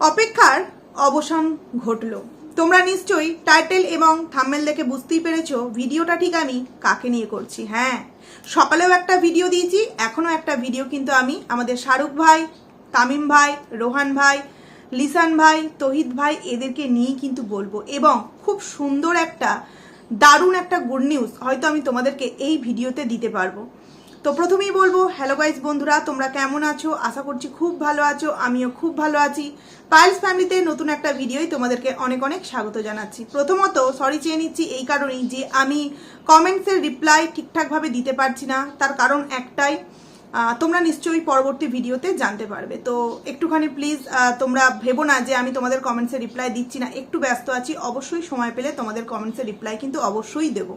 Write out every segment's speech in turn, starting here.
অপেক্ষার অবসান ঘটল। তোমরা নিশ্চয়ই টাইটেল এবং থাম্বেল দেখে বুঝতেই পেরেছ ভিডিওটা ঠিক আমি কাকে নিয়ে করছি হ্যাঁ? সকালেও একটা ভিডিও দিয়েছি এখনও একটা ভিডিও কিন্তু আমি। আমাদের শাহরুখ ভাই, তামিম ভাই, রোহান ভাই, লিসান ভাই, তহিদ ভাই এদেরকে নিয়েই কিন্তু বলব। এবং খুব সুন্দর একটা, দারুণ একটা গুড নিউজ হয়তো আমি তোমাদেরকে এই ভিডিওতে দিতে পারব। তো প্রথমেই বলব হ্যালো গাইজ বন্ধুরা, তোমরা কেমন আছো? আশা করছি খুব ভালো আছো, আমিও খুব ভালো আছি। পায়েলস ফ্যামিলিতে নতুন একটা ভিডিওই তোমাদেরকে অনেক অনেক স্বাগত জানাচ্ছি। প্রথমত সরি চেয়ে নিচ্ছি এই কারণেই যে আমি কমেন্টসের রিপ্লাই ঠিকঠাকভাবে দিতে পারছি না। তার কারণ একটাই তোমরা নিশ্চয়ই পরবর্তী ভিডিওতে জানতে পারবে। তো একটুখানি প্লিজ তোমরা ভেবো না যে আমি তোমাদের কমেন্টসে রিপ্লাই দিচ্ছি না। একটু ব্যস্ত আছি, অবশ্যই সময় পেলে তোমাদের কমেন্টসের রিপ্লাই কিন্তু অবশ্যই দেবো।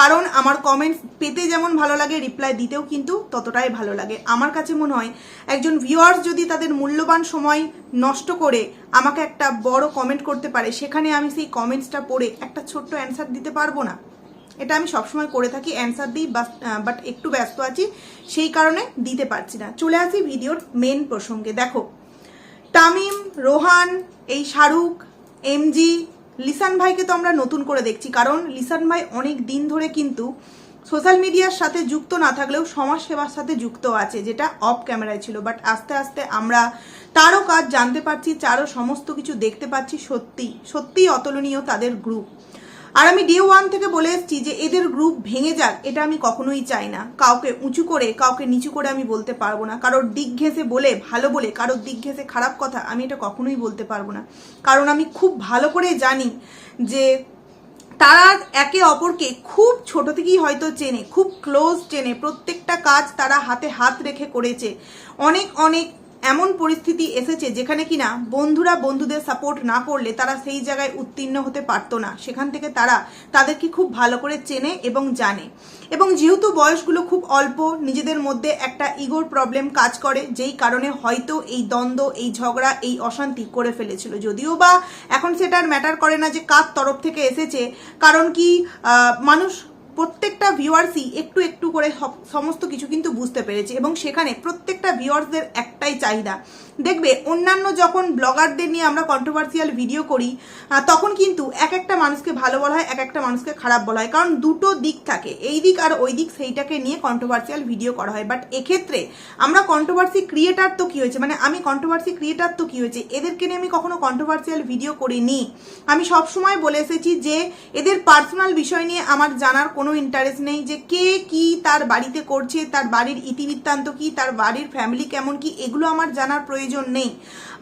কারণ আমার কমেন্টস পেতে যেমন ভালো লাগে রিপ্লাই দিতেও কিন্তু ততটাই ভালো লাগে। আমার কাছে মনে হয় একজন ভিউয়ার্স যদি তাদের মূল্যবান সময় নষ্ট করে আমাকে একটা বড় কমেন্ট করতে পারে, সেখানে আমি সেই কমেন্টসটা পড়ে একটা ছোট্ট অ্যান্সার দিতে পারব না। এটা আমি সবসময় করে থাকি অ্যান্সার দিই বাট একটু ব্যস্ত আছি, সেই কারণে দিতে পারছি না। চলে আসি ভিডিওর মেন প্রসঙ্গে। দেখো, তামিম, রোহান, এই শাহরুখ এমজি লিসান ভাইকে তো আমরা নতুন করে দেখছি, কারণ লিসান ভাই অনেক দিন ধরে কিন্তু সোশ্যাল মিডিয়ার সাথে যুক্ত না থাকলেও সমাজ সেবার সাথে যুক্ত আছে, যেটা অফ ক্যামেরায় ছিল। বাট আস্তে আস্তে আমরা তারও কাজ জানতে পারছি, তারও সমস্ত কিছু দেখতে পাচ্ছি সত্যি, সত্যিই অতুলনীয় তাদের গ্রুপ আর আমি ডে ওয়ান থেকে বলে এসেছি যে এদের গ্রুপ ভেঙে যাক, এটা আমি কখনোই চাই না। কাউকে উঁচু করে, কাউকে নিচু করে আমি বলতে পারব না। কারোর দিক ঘেসে বলে, ভালো বলে, কারোর দিক ঘেসে খারাপ কথা, আমি এটা কখনোই বলতে পারব না। কারণ আমি খুব ভালো করে জানি যে তারা একে অপরকে খুব ছোট থেকেই হয়তো চেনে, খুব ক্লোজ চেনে। প্রত্যেকটা কাজ তারা হাতে হাত রেখে করেছে। অনেক অনেক এমন পরিস্থিতি এসেছে যেখানে কিনা বন্ধুরা বন্ধুদের সাপোর্ট না করলে তারা সেই জায়গায় উত্তীর্ণ হতে পারতো না। সেখান থেকে তারা তাদেরকে খুব ভালো করে চেনে এবং জানে। এবং যেহেতু বয়সগুলো খুব অল্প, নিজেদের মধ্যে একটা ইগোর প্রবলেম কাজ করে, যেই কারণে হয়তো এই দ্বন্দ্ব, এই ঝগড়া, এই অশান্তি করে ফেলেছিল। যদিও বা এখন সেটা আর ম্যাটার করে না যে কার তরফ থেকে এসেছে। কারণ কি মানুষ প্রত্যেকটা ভিউয়ার্সই একটু একটু করে সমস্ত কিছু কিন্তু বুঝতে পেরেছে এবং সেখানে প্রত্যেকটা ভিউয়ার্সদের একটাই চাহিদা দেখবে, অন্যান্য যখন ব্লগারদের নিয়ে আমরা কন্ট্রোভার্সিয়াল ভিডিও করি তখন কিন্তু এক একটা মানুষকে ভালো বলা হয়, এক একটা মানুষকে খারাপ বলা হয়। কারণ দুটো দিক থাকে, এই দিক আর ওই দিক, সেইটাকে নিয়ে কন্ট্রোভার্সিয়াল ভিডিও করা হয়। বাট এক্ষেত্রে আমরা কন্ট্রোভার্সি ক্রিয়েটার তো কি হয়েছে? মানে আমি কন্ট্রোভার্সি ক্রিয়েটার তো কি হয়েছে? এদেরকে নিয়ে আমি কখনো কন্ট্রোভার্সিয়াল ভিডিও করিনি। আমি সব সময় বলে এসেছি যে, এদের পার্সোনাল বিষয় নিয়ে আমার জানার কোনো ইন্টারেস্ট নেই যে কে কি তার বাড়িতে করছে, তার বাড়ির ইতিবৃত্তান্ত কি, তার বাড়ির ফ্যামিলি কেমন কি, এগুলো আমার জানার প্রয়োজন নেই।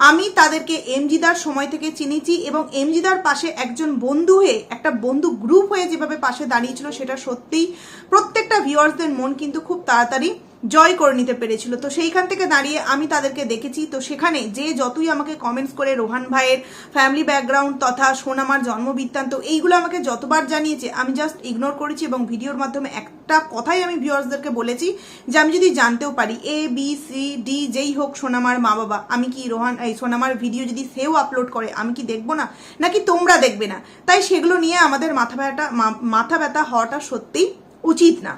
আমি তাদেরকে এমজিদার সময় থেকে চিনেছি এবং এমজিদার পাশে একজন বন্ধু হয়ে, একটা বন্ধু গ্রুপ হয়ে যেভাবে পাশে দাঁড়িয়েছিল সেটা সত্যিই প্রত্যেকটা ভিউয়ার্সদের মন কিন্তু খুব তাড়াতাড়ি জয় করে নিতে পেরেছিল। তো সেইখান থেকে দাঁড়িয়ে আমি তাদেরকে দেখেছি। তো সেখানে যে যতই আমাকে কমেন্টস করে, রোহান ভাইয়ের ফ্যামিলি ব্যাকগ্রাউন্ড তথা সোনামার জন্ম বৃত্তান্ত এইগুলো আমাকে যতবার জানিয়েছে, আমি জাস্ট ইগনোর করেছি এবং ভিডিওর মাধ্যমে একটা কথাই আমি ভিউয়ার্সদেরকে বলেছি যে আমি যদি জানতেও পারি এ বি সি ডি যেই হোক সোনামার মা বাবা আমি কি রোহান, এই সোনামার ভিডিও যদি সেও আপলোড করে, আমি কি দেখব না? নাকি তোমরা দেখবে না? তাই সেগুলো নিয়ে আমাদের মাথা ব্যথা মাথা ব্যথা হওয়াটা সত্যিই উচিত না।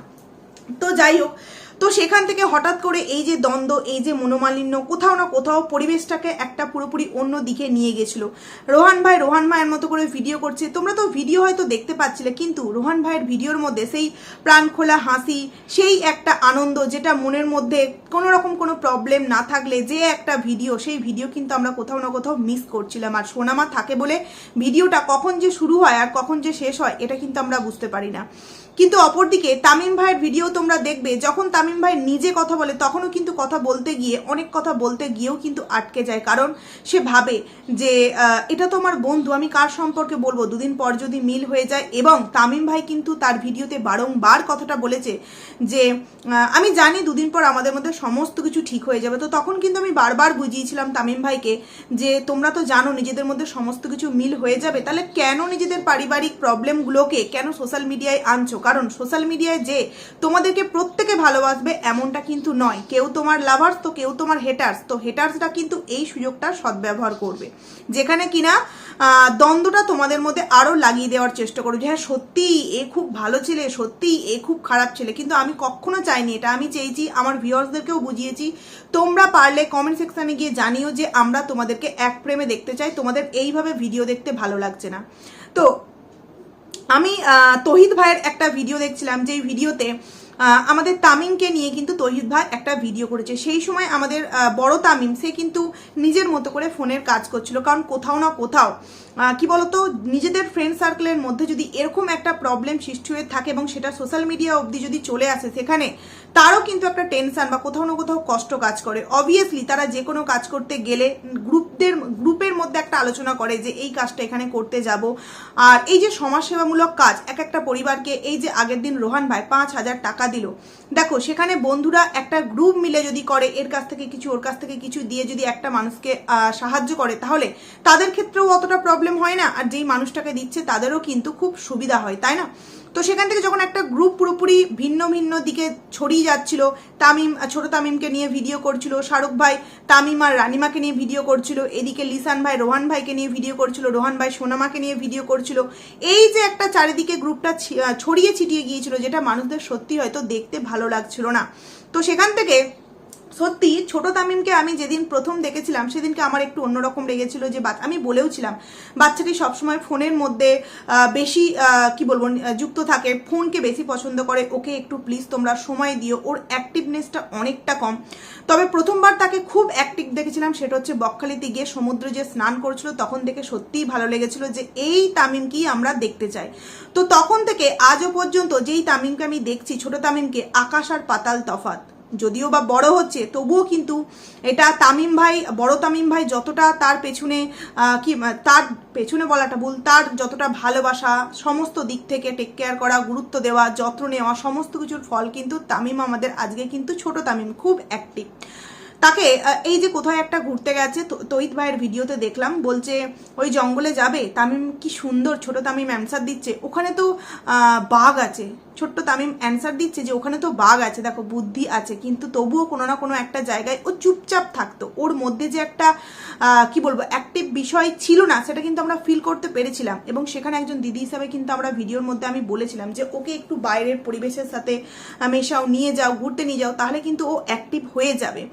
তো যাই হোক তো সেখান থেকে হঠাৎ করে এই যে দ্বন্দ্ব, এই যে মনোমালিন্য, কোথাও না কোথাও পরিবেশটাকে একটা পুরোপুরি অন্য দিকে নিয়ে গেছিল। রোহান ভাই, রোহান ভাইয়ের মতো করে ভিডিও করছে। তোমরা তো ভিডিও হয়তো দেখতে পাচ্ছিলে, কিন্তু রোহান ভাইয়ের ভিডিওর মধ্যে সেই প্রাণ খোলা হাসি, সেই একটা আনন্দ যেটা মনের মধ্যে কোনো রকম কোনো প্রবলেম না থাকলে যে একটা ভিডিও সেই ভিডিও কিন্তু আমরা কোথাও না কোথাও মিস করছিলাম। আর সোনামা থাকে বলে ভিডিওটা কখন যে শুরু হয় আর কখন যে শেষ হয়, এটা কিন্তু আমরা বুঝতে পারি না। কিন্তু অপরদিকে তামিম ভাইয়ের ভিডিও তোমরা দেখবে, যখন তামিম ভাই নিজে কথা বলে, তখনও কিন্তু কথা বলতে গিয়ে, অনেক কথা বলতে গিয়েও কিন্তু আটকে যায়। কারণ সে ভাবে যে এটা তো আমার বন্ধু, আমি কার সম্পর্কে বলব? দুদিন পর যদি মিল হয়ে যায়, এবং তামিম ভাই কিন্তু তার ভিডিওতে বারংবার কথাটা বলেছে যে আমি জানি দুদিন পর আমাদের মধ্যে সমস্ত কিছু ঠিক হয়ে যাবে। তো তখন কিন্তু আমি বারবার বুঝিয়েছিলাম তামিম ভাইকে যে, তোমরা তো জানো নিজেদের মধ্যে সমস্ত কিছু মিল হয়ে যাবে, তাহলে কেন নিজেদের পারিবারিক প্রবলেমগুলোকে কেন সোশ্যাল মিডিয়ায় আনছো? কারণ সোশ্যাল মিডিয়ায় যে, তোমাদেরকে প্রত্যেকে ভালোবাসে ভালোবাসবে এমনটা কিন্তু নয়। কেউ তোমার লাভার্স তো কেউ তোমার হেটার্স তো হেটার্সরা কিন্তু এই সুযোগটা সদ্ব্যবহার করবে। যেখানে কিনা দ্বন্দ্বটা তোমাদের মধ্যে আরও লাগিয়ে দেওয়ার চেষ্টা করবে যে হ্যাঁ সত্যি এ খুব ভালো ছেলে, সত্যি এ খুব খারাপ ছেলে। কিন্তু আমি কখনো চাইনি এটা, আমি চেয়েছি, আমার ভিউয়ার্সদেরকেও বুঝিয়েছি। তোমরা পারলে কমেন্ট সেকশনে গিয়ে জানিও যে আমরা তোমাদেরকে এক প্রেমে দেখতে চাই, তোমাদের এইভাবে ভিডিও দেখতে ভালো লাগছে না। তো, আমি তহিদ ভাইয়ের একটা ভিডিও দেখছিলাম, যেই ভিডিওতে আমাদের তামিমকে নিয়ে কিন্তু তহিদ ভাই একটা ভিডিও করেছে। সেই সময় আমাদের বড় তামিম, সে কিন্তু নিজের মতো করে ফোনের কাজ করছিল, কারণ কোথাও না কোথাও কি বলতো, নিজেদের ফ্রেন্ড সার্কেলের মধ্যে যদি এরকম একটা প্রবলেম সৃষ্টি হয়ে থাকে এবং সেটা সোশ্যাল মিডিয়া অবধি যদি চলে আসে সেখানে, তারও কিন্তু একটা টেনশন বা কোথাও না কোথাও কষ্ট কাজ করে। অবভিয়াসলি তারা যে কোনো কাজ করতে গেলে গ্রুপদের, গ্রুপের মধ্যে একটা আলোচনা করে যে এই কাজটা এখানে করতে যাব। আর এই যে সমাজসেবামূলক কাজ, এক একটা পরিবারকে, এই যে আগের দিন রোহান ভাই পাঁচ হাজার টাকা দিল। দেখো, সেখানে বন্ধুরা একটা গ্রুপ মিলে যদি করে, এর কাছ থেকে কিছু, ওর কাছ থেকে কিছু দিয়ে যদি একটা মানুষকে সাহায্য করে, তাহলে তাদের ক্ষেত্রেও অতটা প্রবলেম হয় না, আর যেই মানুষটাকে দিচ্ছে তাদেরও কিন্তু খুব সুবিধা হয়, তাই না? তো সেখান থেকে যখন একটা গ্রুপ পুরোপুরি ভিন্ন ভিন্ন দিকে ছড়িয়ে যাচ্ছিল, তামিম, ছোট তামিমকে নিয়ে ভিডিও করছিল, শাহরুখ ভাই, তামিম আর রানিমাকে নিয়ে ভিডিও করছিল, এদিকে লিসান ভাই, রোহান ভাইকে নিয়ে ভিডিও করছিল, রোহান ভাই সোনামাকে নিয়ে ভিডিও করছিল, এই যে একটা চারিদিকে গ্রুপটা ছড়িয়ে ছিটিয়ে গিয়েছিল, যেটা মানুষদের সত্যি হয়তো দেখতে ভালো লাগছিল না। তো সেখান থেকে সত্যি, ছোট তামিমকে আমি যেদিন প্রথম দেখেছিলাম, সেদিনকে আমার একটু অন্যরকম লেগেছিল যে আমি বলেওছিলাম, বাচ্চাটি সবসময় ফোনের মধ্যে বেশি কি বলব যুক্ত থাকে, ফোনকে বেশি পছন্দ করে, ওকে একটু প্লিজ তোমরা সময় দিও, ওর অ্যাক্টিভনেসটা অনেকটা কম। তবে প্রথমবার তাকে খুব অ্যাক্টিভ দেখেছিলাম, সেটা হচ্ছে বকখালিতে গিয়ে সমুদ্রে যে স্নান করছিল, তখন থেকে সত্যিই ভালো লেগেছিল যে এই তামিমকেই আমরা দেখতে চাই। তো তখন থেকে আজও পর্যন্ত যেই তামিমকে আমি দেখছি, ছোট তামিমকে আকাশ আর পাতাল তফাত যদিও বা বড় হচ্ছে, তবুও কিন্তু এটা তামিম ভাই, বড় তামিম ভাই যতটা তার পেছনে কি, তার পেছনে বলাটা ভুল, তার যতটা ভালোবাসা, সমস্ত দিক থেকে টেক কেয়ার করা, গুরুত্ব দেওয়া, যত্ন নেওয়া, সমস্ত কিছুর ফল কিন্তু তামিম আমাদের আজকে কিন্তু ছোট তামিম, খুব অ্যাক্টিভ তাকে এই যে কোথায় একটা ঘুরতে গেছে, তো- তহিত ভাইয়ের ভিডিওতে দেখলাম, বলছে, ওই জঙ্গলে যাবে? তামিম কি সুন্দর, ছোট তামিম অ্যান্সার দিচ্ছে। ওখানে তো বাঘ আছে। ছোট্ট তামিম অ্যান্সার দিচ্ছে যে, ওখানে তো বাঘ আছে, দেখো, বুদ্ধি আছে। কিন্তু তবুও কোনো না কোনো একটা জায়গায় ও চুপচাপ থাকতো। ওর মধ্যে যে একটা কি বলব অ্যাক্টিভ বিষয় ছিল না, সেটা কিন্তু আমরা ফিল করতে পেরেছিলাম। এবং সেখানে একজন দিদি হিসাবে কিন্তু আমরা ভিডিওর মধ্যে আমি বলেছিলাম যে, ওকে একটু বাইরের পরিবেশের সাথে মেশাও, নিয়ে যাও, ঘুরতে নিয়ে যাও, তাহলে কিন্তু ও অ্যাক্টিভ হয়ে যাবে।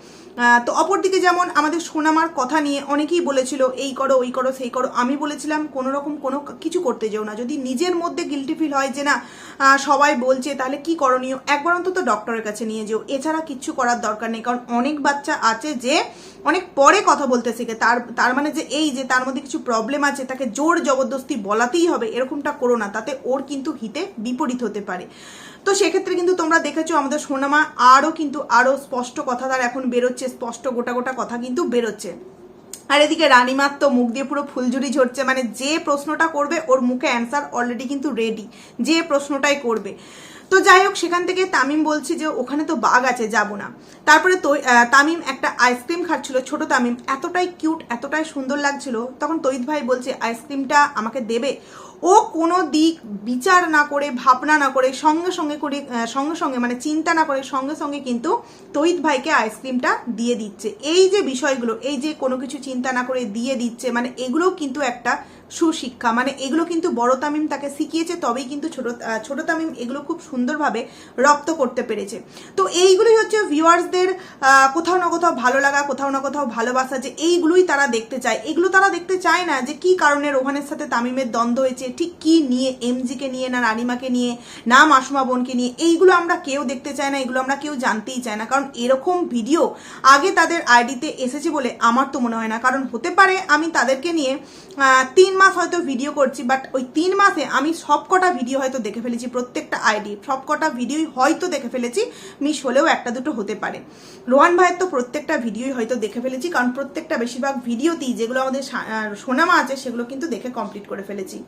তো অপরদিকে যেমন আমাদের সোনামার কথা নিয়ে অনেকেই বলেছিল, এই করো, ওই করো, সেই করো, আমি বলেছিলাম, কোনো রকম কোনো কিছু করতে যেও না। যদি নিজের মধ্যে গিলটি ফিল হয় যে না সবাই বলছে, তাহলে কি করণীয়? একবার অন্তত ডক্টরের কাছে নিয়ে যেও। এছাড়া কিচ্ছু করার দরকার নেই, কারণ অনেক বাচ্চা আছে যে অনেক পরে কথা বলতে শেখে। তার তার মানে যে এই যে তার মধ্যে কিছু প্রবলেম আছে, তাকে জোর জবরদস্তি বলাতেই হবে, এরকমটা করো না। তাতে ওর কিন্তু হিতে বিপরীত হতে পারে। তো সেক্ষেত্রে কিন্তু তোমরা দেখেছ আমাদের সোনামা আরও কিন্তু আরও স্পষ্ট কথা তার এখন বেরোচ্ছে, স্পষ্ট গোটা গোটা কথা কিন্তু বেরোচ্ছে। আর এদিকে রানীমার তো মুখ দিয়ে পুরো ফুলঝুরি ঝরছে মানে যে প্রশ্নটা করবে ওর মুখে অ্যান্সার অলরেডি কিন্তু রেডি যে প্রশ্নটাই করবে। তো যাই হোক, সেখান থেকে তামিম বলছি যে, ওখানে তো বাঘ আছে, যাব না। তারপরে তামিম একটা আইসক্রিম খাচ্ছিল, ছোট তামিম। এতটাই কিউট এতটাই সুন্দর লাগছিল। তখন তৈত ভাই বলছে আইসক্রিমটা আমাকে দেবে? ও কোনো দিক বিচার না করে, ভাবনা না করে, সঙ্গে সঙ্গে করে সঙ্গে সঙ্গে মানে চিন্তা না করে, সঙ্গে সঙ্গে কিন্তু তৈত ভাইকে আইসক্রিমটা দিয়ে দিচ্ছে। এই যে বিষয়গুলো, এই যে কোনো কিছু চিন্তা না করে দিয়ে দিচ্ছে মানে এগুলোও কিন্তু একটা সুশিক্ষা মানে এগুলো কিন্তু বড় তামিম তাকে শিখিয়েছে, তবেই কিন্তু ছোট ছোট তামিম এগুলো খুব সুন্দরভাবে রপ্ত করতে পেরেছে। তো এইগুলোই হচ্ছে ভিউয়ার্সদের কোথাও না কোথাও ভালো লাগা, কোথাও না কোথাও ভালোবাসা, যে এইগুলোই তারা দেখতে চায়। এগুলো তারা দেখতে চায় না যে কি কারণে রোহানের সাথে তামিমের দ্বন্দ্ব হয়েছে, ঠিক কি নিয়ে, এমজিকে নিয়ে না রানিমাকে নিয়ে, না মাসুমা বোনকে নিয়ে, এইগুলো আমরা কেউ দেখতে চাই না, এগুলো আমরা কেউ জানতেই চাই না। কারণ এরকম ভিডিও আগে তাদের আইডিতে এসেছে বলে আমার তো মনে হয় না। কারণ হতে পারে আমি তাদেরকে নিয়ে তিন মাস হয়তো ভিডিও করছি বাট ওই তিন মাসে আমি সবকটা ভিডিও হয়তো দেখে ফেলেছি, প্রত্যেকটা আইডি সবকটা ভিডিওই হয়তো দেখে ফেলেছি মিস হলেও একটা দুটো হতে পারে। রোহান ভাইয়ের তো প্রত্যেকটা ভিডিওই হয়তো দেখে ফেলেছি, কারণ প্রত্যেকটা বেশিরভাগ ভিডিওতেই যেগুলো আমাদের সোনামা আছে, সেগুলো কিন্তু দেখে কমপ্লিট করে ফেলেছি।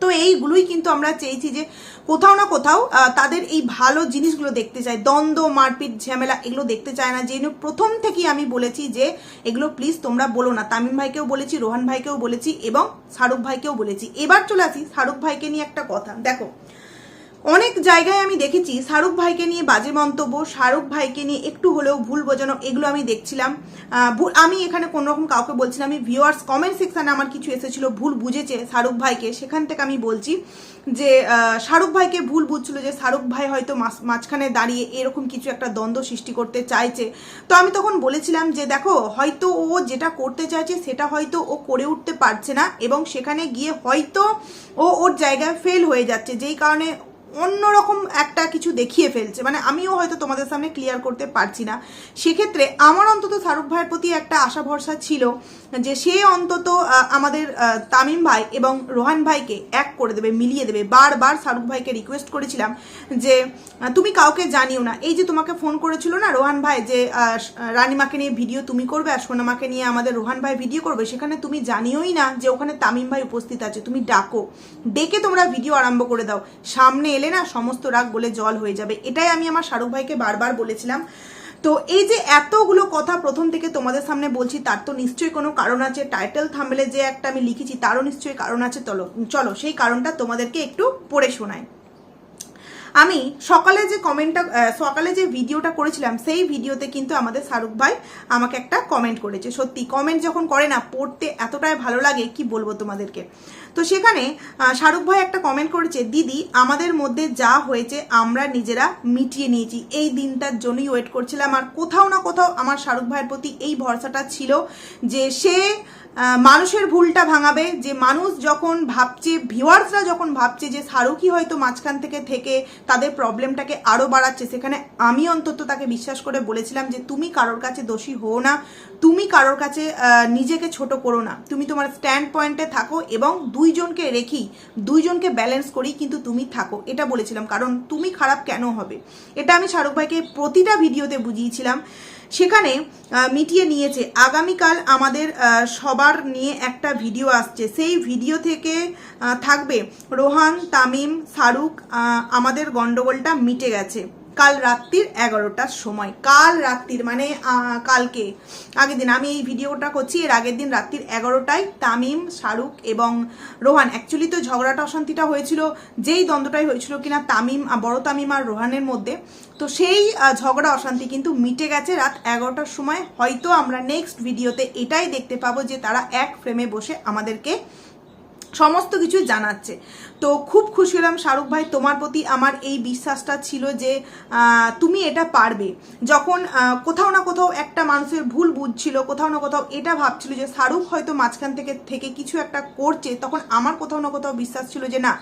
তো এইগুলোই কিন্তু আমরা চেয়েছি যে কোথাও না কোথাও তাদের এই ভালো জিনিসগুলো দেখতে চাই। দ্বন্দ্ব, মারপিট, ঝামেলা, এগুলো দেখতে চায় না। যে প্রথম থেকেই আমি বলেছি যে এগুলো প্লিজ তোমরা বলো না। তামিম ভাইকেও বলেছি, রোহান ভাইকেও বলেছি এবং শাহরুখ ভাইকেও বলেছি। এবার চলে আসি শাহরুখ ভাইকে নিয়ে একটা কথা। দেখো অনেক জায়গায় আমি দেখেছি শাহরুখ ভাইকে নিয়ে বাজে মন্তব্য, শাহরুখ ভাইকে নিয়ে একটু হলেও ভুল বোঝানো, এগুলো আমি দেখছিলাম। আমি এখানে কোনো রকম কাউকে বলছি না, আমি ভিউয়ার্স কমেন্ট সেকশানে আমার কিছু এসেছিল, ভুল বুঝেছে শাহরুখ ভাইকে, সেখান থেকে আমি বলছি যে শাহরুখ ভাইকে ভুল বুঝছিল যে শাহরুখ ভাই হয়তো মাঝ- মাঝখানে দাঁড়িয়ে এরকম কিছু একটা দ্বন্দ্ব সৃষ্টি করতে চাইছে। তো আমি তখন বলেছিলাম যে, দেখো, হয়তো ও যেটা করতে চাইছে সেটা হয়তো ও করে উঠতে পারছে না এবং সেখানে গিয়ে হয়তো ও ওর জায়গায় ফেল হয়ে যাচ্ছে। যেই কারণে অন্যরকম একটা কিছু দেখিয়ে ফেলছে। মানে আমিও হয়তো তোমাদের সামনে ক্লিয়ার করতে পারছি না। সেক্ষেত্রে আমার অন্তত শাহরুখ ভাইয়ের প্রতি একটা আশা ভরসা ছিল যে সে অন্তত আমাদের তামিম ভাই এবং রোহান ভাইকে এক করে দেবে, মিলিয়ে দেবে। বারবার শাহরুখ ভাইকে রিকোয়েস্ট করেছিলাম যে তুমি কাউকে জানিও না। এই যে তোমাকে ফোন করেছিল না রোহান ভাই যে রানিমাকে নিয়ে ভিডিও তুমি করবে আর সোনামাকে নিয়ে আমাদের রোহান ভাই ভিডিও করবে, সেখানে তুমি জানিওই না যে ওখানে তামিম ভাই উপস্থিত আছে। তুমি ডাকো। ডেকে তোমরা ভিডিও আরম্ভ করে দাও। সামনে এলে না, সমস্ত রাগ গলে জল হয়ে যাবে। এটাই আমি আমার শাহরুখ ভাইকে বারবার বলেছিলাম। তো এই যে এতগুলো কথা প্রথম থেকে তোমাদের সামনে বলছি, তার তো নিশ্চয়ই কোনো কারণ আছে। টাইটেল থামলে যে একটা আমি লিখেছি, তারও নিশ্চয়ই কারণ আছে। চলো চলো, সেই কারণটা তোমাদেরকে একটু পড়ে শোনাই। আমি সকালে যে কমেন্টটা সকালে যে ভিডিওটা করেছিলাম, সেই ভিডিওতে কিন্তু আমাদের শাহরুখ ভাই আমাকে একটা কমেন্ট করেছে। সত্যি কমেন্ট যখন করে না, পড়তে এতটাই ভালো লাগে, কি বলব তোমাদেরকে? তো সেখানে শাহরুখ ভাই একটা কমেন্ট করেছে, দিদি, আমাদের মধ্যে যা হয়েছে, আমরা নিজেরা মিটিয়ে নিয়েছি। এই দিনটার জন্যই ওয়েট করছিলাম। আর কোথাও না কোথাও আমার শাহরুখ ভাইয়ের প্রতি এই ভরসাটা ছিল যে সে মানুষের ভুলটা ভাঙাবে, যে মানুষ যখন ভাবছে ভিউয়ার্সরা যখন ভাবছে যে শাহরুখই হয়তো মাঝখান থেকে থেকে তাদের প্রবলেমটাকে আরও বাড়াচ্ছে, সেখানে আমি অন্তত তাকে বিশ্বাস করে বলেছিলাম যে তুমি কারোর কাছে দোষী হও না, তুমি কারোর কাছে নিজেকে ছোট করো না। তুমি তোমার স্ট্যান্ড পয়েন্টে থাকো এবং দুইজনকে রেখি, দুইজনকে ব্যালেন্স করি, কিন্তু তুমি থাকো। এটা বলেছিলাম, কারণ তুমি খারাপ কেন হবে? এটা আমি শাহরুখ ভাইকে প্রতিটা ভিডিওতে বুঝিয়েছিলাম। সেখানে মিটিয়ে নিয়েছে। আগামীকাল আমাদের সবার নিয়ে একটা ভিডিও আসছে। সেই ভিডিও থেকে থাকবে রোহান, তামিম, শাহরুখ আমাদের গণ্ডগোলটা মিটে গেছে। কাল রাত্রির এগারোটার সময়। কাল রাত্রির মানে কালকে। আগের দিন আমি এই ভিডিওটা করছি, এর আগের দিন রাত্রির এগারোটায় তামিম, শাহরুখ এবং রোহান অ্যাকচুয়ালি তো ঝগড়াটা, অশান্তিটা হয়েছিল, যেই দ্বন্দ্বটাই হয়েছিল কিনা তামিম বড় তামিম আর রোহানের মধ্যে। তো সেই ঝগড়া, অশান্তি কিন্তু মিটে গেছে রাত এগারোটার সময়। হয়তো আমরা নেক্সট ভিডিওতে এটাই দেখতে পাবো যে তারা এক ফ্রেমে বসে আমাদেরকে সমস্ত কিছু জানাচ্ছে। তো খুব খুশি হলাম। শাহরুখ ভাই, তোমার প্রতি আমার এই বিশ্বাসটা ছিল যে তুমি এটা পারবে। যখন কোথাও না কোথাও একটা মানুষের ভুল বুঝছিল, কোথাও না কোথাও এটা ভাবছিল যে, শাহরুখ হয়তো মাঝখান থেকে থেকে কিছু একটা করছে, তখন আমার কোথাও না কোথাও বিশ্বাস ছিল যে, না,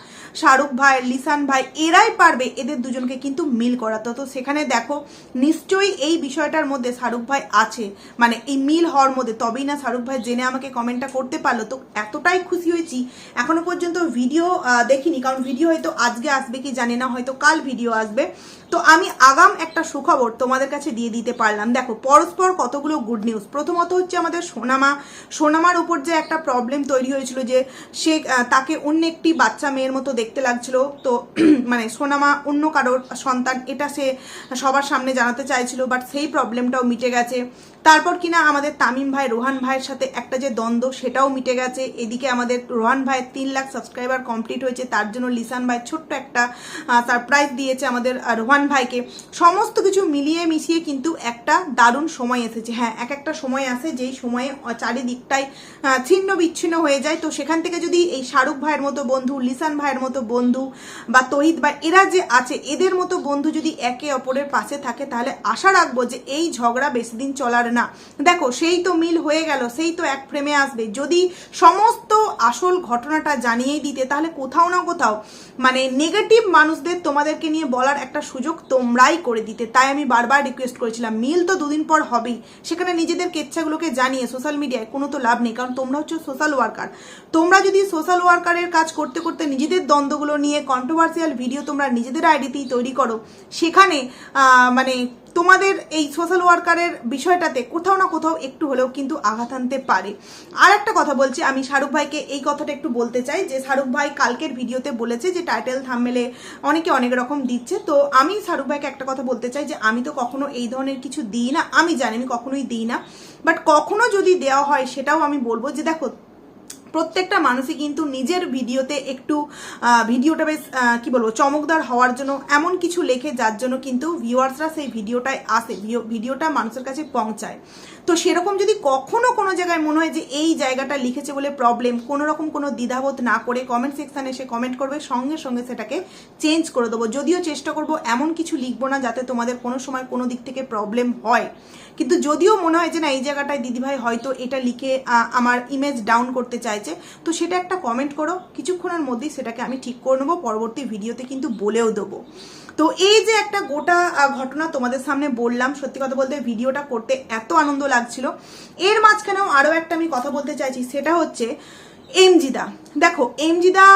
শাহরুখ ভাই, লিসান ভাই, এরাই পারবে এদের দুজনকে কিন্তু মিল করাতে তো সেখানে দেখো, নিশ্চয়ই এই বিষয়টার মধ্যে শাহরুখ ভাই আছে। মানে এই মিল হওয়ার মধ্যে, তবেই না শাহরুখ ভাই জেনে আমাকে কমেন্টটা করতে পারল। তো এতটাই খুশি হয়েছি। এখনও পর্যন্ত ভিডিও দেখিনি কারণ ভিডিও হয়তো আজকে আসবে কি জানি না হয়তো কাল ভিডিও আসবে। তো আমি আগাম একটা সুখবর তোমাদের কাছে দিয়ে দিতে পারলাম। দেখো পরস্পর কতগুলো গুড নিউজ প্রথমত হচ্ছে আমাদের সোনামা। সোনামার উপর যে একটা প্রবলেম তৈরি হয়েছিল যে সে তাকে অন্য একটি বাচ্চা মেয়ের মতো দেখতে লাগছিল। তো মানে সোনামা অন্য কারোর সন্তান এটা সে সবার সামনে জানাতে চাইছিল বাট সেই প্রবলেমটাও মিটে গেছে। তারপর কিনা আমাদের তামিম ভাই রোহান ভাইয়ের সাথে একটা যে দ্বন্দ্ব সেটাও মিটে গেছে। এদিকে আমাদের রোহান ভাইয়ের তিন লাখ সাবস্ক্রাইবার কমপ্লিট হয়েছে। তার জন্য লিসান ভাই ছোট্ট একটা সারপ্রাইজ দিয়েছে আমাদের আহ, রোহান ভাইকে। সমস্ত কিছু মিলিয়ে মিশিয়ে কিন্তু একটা দারুণ সময় এসেছে। হ্যাঁ এক একটা সময় আসে, যেই সময়ে চারিদিকটাই ছিন্ন বিচ্ছিন্ন হয়ে যায়। তো সেখান থেকে যদি এই শাহরুখ ভাইয়ের মতো বন্ধু, লিসান ভাইয়ের মতো বন্ধু বা তহিদ ভাই, এরা যে আছে, এদের মতো বন্ধু যদি একে অপরের পাশে থাকে, তাহলে আশা রাখব যে এই ঝগড়া বেশি দিন চলার না। দেখো, সেই তো মিল হয়ে গেল, সেই তো এক ফ্রেমে আসবে। যদি সমস্ত আসল ঘটনাটা জানিয়ে দিতে, তাহলে কোথাও না কোথাও মানে নেগেটিভ মানুষদের তোমাদেরকে নিয়ে বলার একটা সুযোগ তোমরাই করে দিতে। তাই আমি বারবার রিকোয়েস্ট করেছিলাম, মিল তো দুদিন পর হবেই। সেখানে নিজেদের কেচ্ছাগুলোকে জানিয়ে সোশ্যাল মিডিয়ায় কোনো তো লাভ নেই, কারণ তোমরা হচ্ছে সোশ্যাল ওয়ার্কার তোমরা যদি সোশ্যাল ওয়ার্কারের কাজ করতে করতে নিজেদের দ্বন্দ্বগুলো নিয়ে কন্ট্রোভার্সিয়াল ভিডিও তোমরা নিজেদের আইডিতেই তৈরি করো, সেখানে মানে তোমাদের এই সোশ্যাল ওয়ার্কারের বিষয়টাতে কোথাও না কোথাও একটু হলেও কিন্তু আঘাত আনতে পারে। আর একটা কথা বলছি, আমি শাহরুখ ভাইকে এই কথাটা একটু বলতে চাই যে, শাহরুখ ভাই কালকের ভিডিওতে বলেছে যে টাইটেল থামমেলে অনেকে অনেক রকম দিচ্ছে। তো আমি শাহরুখ ভাইকে একটা কথা বলতে চাই যে, আমি তো কখনো এই ধরনের কিছু দিই না। আমি জানি, আমি কখনোই দিই না। বাট কখনো যদি দেওয়া হয়, সেটাও আমি বলব যে, দেখো প্রত্যেকটা মানুষই কিন্তু নিজের ভিডিওতে একটু ভিডিওটা বেশ কী বলব, চমকদার হওয়ার জন্য, এমন কিছু লেখে যার জন্য কিন্তু ভিউয়ার্সরা সেই ভিডিওটায় আসে ভিডিওটা মানুষের কাছে পৌঁছায়। তো সেরকম যদি কখনো কোনো জায়গায় মনে হয় যে এই জায়গাটা লিখেছে বলে প্রবলেম কোনো রকম কোনো দ্বিধাবোধ না করে কমেন্ট সেকশানে এসে কমেন্ট করবে, সঙ্গে সঙ্গে সেটাকে চেঞ্জ করে দেবো। যদিও চেষ্টা করব এমন কিছু লিখব না যাতে তোমাদের কোনো সময় কোনো দিক থেকে প্রবলেম হয়। কিন্তু যদিও মনে হয় যে না, এই জায়গাটায় দিদিভাই হয়তো এটা লিখে আমার ইমেজ ডাউন করতে চাইছে তো সেটা একটা কমেন্ট করো, কিছুক্ষণের মধ্যেই সেটাকে আমি ঠিক করে নেব, পরবর্তী ভিডিওতে কিন্তু বলেও দেবো। তো এই যে একটা গোটা ঘটনা তোমাদের সামনে বললাম, সত্যি কথা বলতে ভিডিওটা করতে এত আনন্দ লাগছিল। এর মাঝখানেও আরও একটা আমি কথা বলতে চাইছি, সেটা হচ্ছে এমজিদা। দেখো, এমজিদা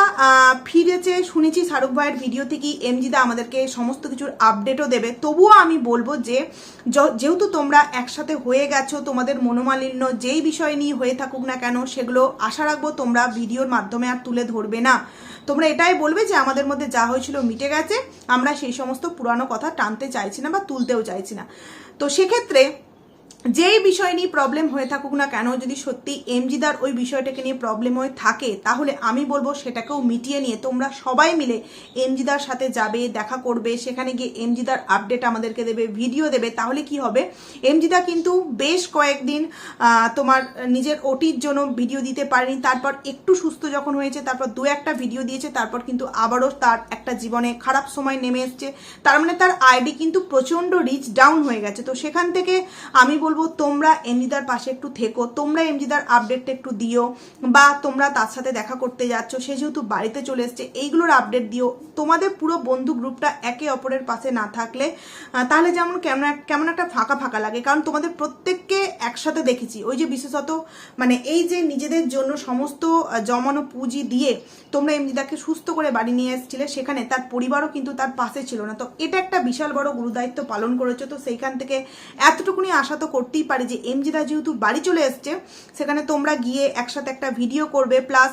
ফিরেছে, শুনেছি শাহরুখ ভাইয়ের ভিডিও থেকেই এমজিদা আমাদেরকে সমস্ত কিছুর আপডেটও দেবে। তবুও আমি বলব যে যেহেতু তোমরা একসাথে হয়ে গেছো, তোমাদের মনোমালিন্য যেই বিষয় নিয়ে হয়ে থাকুক না কেন, সেগুলো আশা রাখব তোমরা ভিডিওর মাধ্যমে আর তুলে ধরবে না। তোমরা এটাই বলবে যে, আমাদের মধ্যে যা হয়েছিল মিটে গেছে, আমরা সেই সমস্ত পুরানো কথা টানতে চাইছি না বা তুলতেও চাইছি না। তো সেক্ষেত্রে যেই বিষয় নিয়ে প্রবলেম হয়ে থাকুক না কেন, যদি সত্যি এমজিদার ওই বিষয়টাকে নিয়ে প্রবলেম হয়ে থাকে, তাহলে আমি বলব সেটাকেও মিটিয়ে নিয়ে তোমরা সবাই মিলে এমজিদার সাথে যাবে, দেখা করবে, সেখানে গিয়ে এমজিদার আপডেট আমাদেরকে দেবে ভিডিও দেবে, তাহলে কি হবে? এমজিদা কিন্তু বেশ কয়েকদিন তোমার নিজের ওটির জন্য ভিডিও দিতে পারেনি, তারপর একটু সুস্থ যখন হয়েছে, তারপর দু একটা ভিডিও দিয়েছে, তারপর কিন্তু আবারও তার একটা জীবনে খারাপ সময় নেমে এসছে। তার মানে তার আইডি কিন্তু প্রচণ্ড রিচ ডাউন হয়ে গেছে। তো সেখান থেকে আমি বলব, তোমরা এমজিদার পাশে একটু থেকো, তোমরা এমজিদার আপডেটটা একটু দিও, বা তোমরা তার সাথে দেখা করতে যাচ্ছ, সে যেহেতু বাড়িতে চলে এসছে, এইগুলোর আপডেট দিও। তোমাদের পুরো বন্ধু গ্রুপটা একে অপরের পাশে না থাকলে তাহলে যেমন কেমন কেমন একটা ফাঁকা ফাঁকা লাগে। কারণ তোমাদের প্রত্যেককে একসাথে দেখেছি। ওই যে বিশেষত মানে এই যে নিজেদের জন্য সমস্ত জমানো পুঁজি দিয়ে তোমরা এমজিদাকে সুস্থ করে বাড়ি নিয়ে এসেছিলে, সেখানে তার পরিবারও কিন্তু তার পাশে ছিল না। তো এটা একটা বিশাল বড় গুরুদায়িত্ব পালন করেছে। তো সেইখান থেকে এতটুকুনি আশা তো করতেই পারে যে এমজিদা যেহেতু বাড়ি চলে এসছে, সেখানে তোমরা গিয়ে একসাথে একটা ভিডিও করবে প্লাস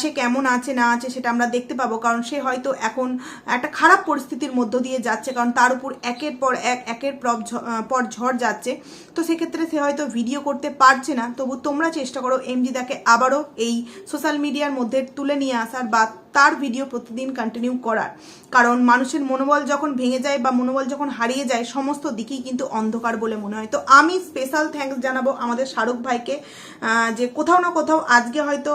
সে কেমন আছে, না আছে সেটা আমরা দেখতে পাবো। কারণ সে হয়তো এখন একটা খারাপ পরিস্থিতির মধ্য দিয়ে যাচ্ছে, কারণ তার উপর একের পর এক, একের পর ঝড় যাচ্ছে। তো সেক্ষেত্রে সে হয়তো ভিডিও করতে পারছে না। তবু তোমরা চেষ্টা করো এমজিদাকে আবারও এই সোশ্যাল মিডিয়ার মধ্যে তুলে নিয়ে আসার বা তার ভিডিও প্রতিদিন কন্টিনিউ করার। কারণ মানুষের মনোবল যখন ভেঙে যায় বা মনোবল যখন হারিয়ে যায়, সমস্ত দিকেই কিন্তু অন্ধকার বলে মনে হয়। তো আমি স্পেশাল থ্যাঙ্কস জানাব আমাদের শাহরুখ ভাইকে যে কোথাও না কোথাও আজকে হয়তো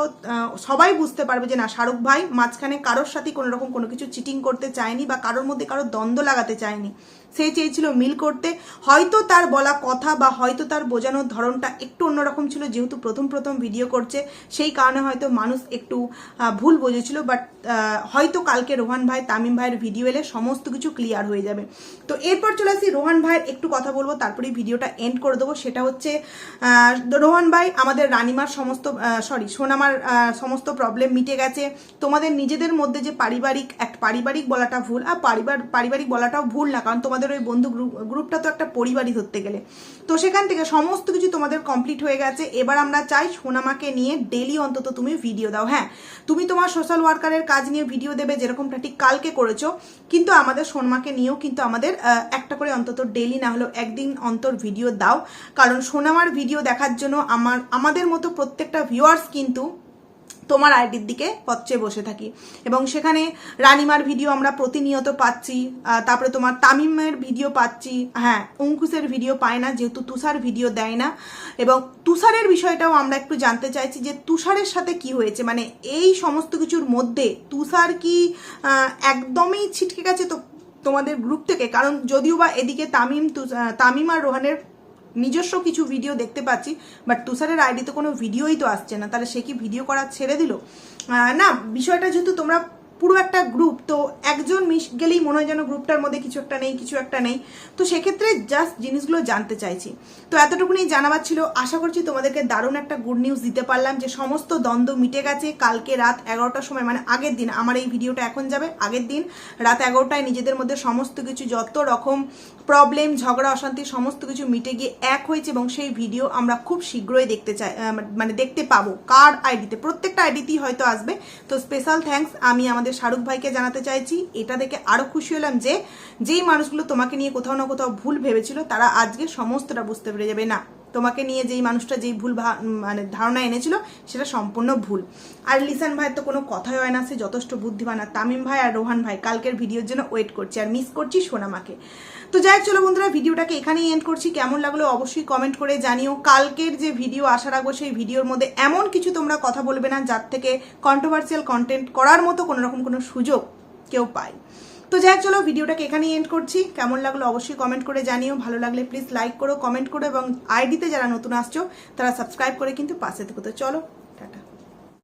সবাই বুঝতে পারবে যে না, শাহরুখ ভাই মাঝখানে কারোর সাথে কোনোরকম কোনো কিছু চিটিং করতে চায়নি বা কারোর মধ্যে কারও দ্বন্দ্ব লাগাতে চায়নি। সে চেয়েছিল মিল করতে। হয়তো তার বলা কথা বা হয়তো তার বোঝানোর ধরনটা একটু অন্যরকম ছিল, যেহেতু প্রথম প্রথম ভিডিও করছে। সেই কারণে হয়তো মানুষ একটু ভুল বুঝেছিল বাট হয়তো কালকে রোহান ভাই, তামিম ভাইয়ের ভিডিও এলে সমস্ত কিছু ক্লিয়ার হয়ে যাবে। তো এরপর চলে আসি রোহান ভাইয়ের একটু কথা বলব তারপরেই ভিডিওটা এন্ড করে দেবো। সেটা হচ্ছে রোহান ভাই, আমাদের রানিমার সমস্ত সরি সোনামার সমস্ত প্রবলেম মিটে গেছে। তোমাদের নিজেদের মধ্যে যে পারিবারিক, এক পারিবারিক বলাটা ভুল, আর পারিবার, পারিবারিক বলাটাও ভুল না, কারণ তোমাদের ওই বন্ধু গ্রুপ, গ্রুপটা তো একটা পরিবারই ধরতে গেলে। তো সেখান থেকে সমস্ত কিছু তোমাদের কমপ্লিট হয়ে গেছে। এবার আমরা চাই সোনামাকে নিয়ে ডেলি অন্তত তুমি ভিডিও দাও। হ্যাঁ তুমি তোমার সোশ্যাল ওয়ার্কারের কাজ নিয়ে ভিডিও দেবে যেরকমটা ঠিক কালকে করেছ। কিন্তু আমাদের সোনামাকে নিয়েও কিন্তু আমাদের একটা করে অন্তত ডেলি না হলেও একদিন অন্তর ভিডিও দাও। কারণ সোনামার ভিডিও দেখার জন্য আমার, আমাদের মতো প্রত্যেকটা ভিউয়ার্স কিন্তু তোমার আইডির দিকে পথে বসে থাকি। এবং সেখানে রানিমার ভিডিও আমরা প্রতিনিয়ত পাচ্ছি তারপরে তোমার তামিমের ভিডিও পাচ্ছি হ্যাঁ অঙ্কুশের ভিডিও পায় না, যেহেতু তুষার ভিডিও দেয় না। এবং তুষারের বিষয়টাও আমরা একটু জানতে চাইছি যে তুষারের সাথে কি হয়েছে? মানে এই সমস্ত কিছুর মধ্যে তুষার কি একদমই ছিটকে গেছে তো তোমাদের গ্রুপ থেকে? কারণ যদিও বা এদিকে তামিম তামিম আর রোহানের নিজস্ব কিছু ভিডিও দেখতে পাচ্ছি বাট তুষারের আইডিতে কোনো ভিডিওই তো আসছে না। তাহলে সে কি ভিডিও করা ছেড়ে দিল? না, বিষয়টা যেহেতু তোমরা পুরো একটা গ্রুপ তো একজন মিস গেলেই মনে হয় যেন গ্রুপটার মধ্যে কিছু একটা নেই, কিছু একটা নেই। তো সেক্ষেত্রে জাস্ট জিনিসগুলো জানতে চাইছি। তো এতটুকুনি জানাবার ছিল। আশা করছি তোমাদেরকে দারুণ একটা গুড নিউজ দিতে পারলাম যে সমস্ত দ্বন্দ্ব মিটে গেছে কালকে রাত এগারোটার সময় মানে আগের দিন। আমার এই ভিডিওটা এখন যাবে আগের দিন। রাত এগারোটায় নিজেদের মধ্যে সমস্ত কিছু, যত রকম প্রবলেম, ঝগড়া, অশান্তি, সমস্ত কিছু মিটে গিয়ে এক হয়েছে এবং সেই ভিডিও আমরা খুব শীঘ্রই দেখতে চাই মানে দেখতে পাবো কার আইডিতে। প্রত্যেকটা আইডিতেই হয়তো আসবে। তো স্পেশাল থ্যাঙ্কস আমি আমাদের শাহরুখ ভাইকে জানাতে চাইছি। এটা দেখে আরও খুশি হলাম যে, যেই মানুষগুলো তোমাকে নিয়ে কোথাও না কোথাও ভুল ভেবেছিল, তারা আজকে সমস্তটা বুঝতে পেরে যাবে। না তোমাকে নিয়ে যেই মানুষটা যেই ভুল মানে ধারণা এনেছিল, সেটা সম্পূর্ণ ভুল। আর লিসান ভাইয়ের তো কোনো কথাই হয় না, সে যথেষ্ট বুদ্ধিমান। আর তামিম ভাই আর রোহান ভাই, কালকের ভিডিওর জন্য ওয়েট করছি, আর মিস করছি সোনামাকে। তো যাই চলো বন্ধুরা, ভিডিওটাকে এখানেই এন্ড করছি। কেমন লাগল অবশ্যই কমেন্ট করে জানিও। কালকের যে ভিডিও আশা রাখব সেই ভিডিওর মধ্যে এমন কিছু তোমরা কথা বলবে না, যার থেকে কন্ট্রোভার্সিয়াল কন্টেন্ট করার মতো কোনো রকম কোনো সুযোগ কেউ পায়। তো যাই চলো, ভিডিওটাকে এখানেই এন্ড করছি। কেমন লাগল অবশ্যই কমেন্ট করে জানিও। ভালো লাগলে প্লিজ লাইক করো কমেন্ট করো এবং আইডিতে যারা নতুন আসছো, তারা সাবস্ক্রাইব করে কিন্তু পাশে থেকো। তো চলো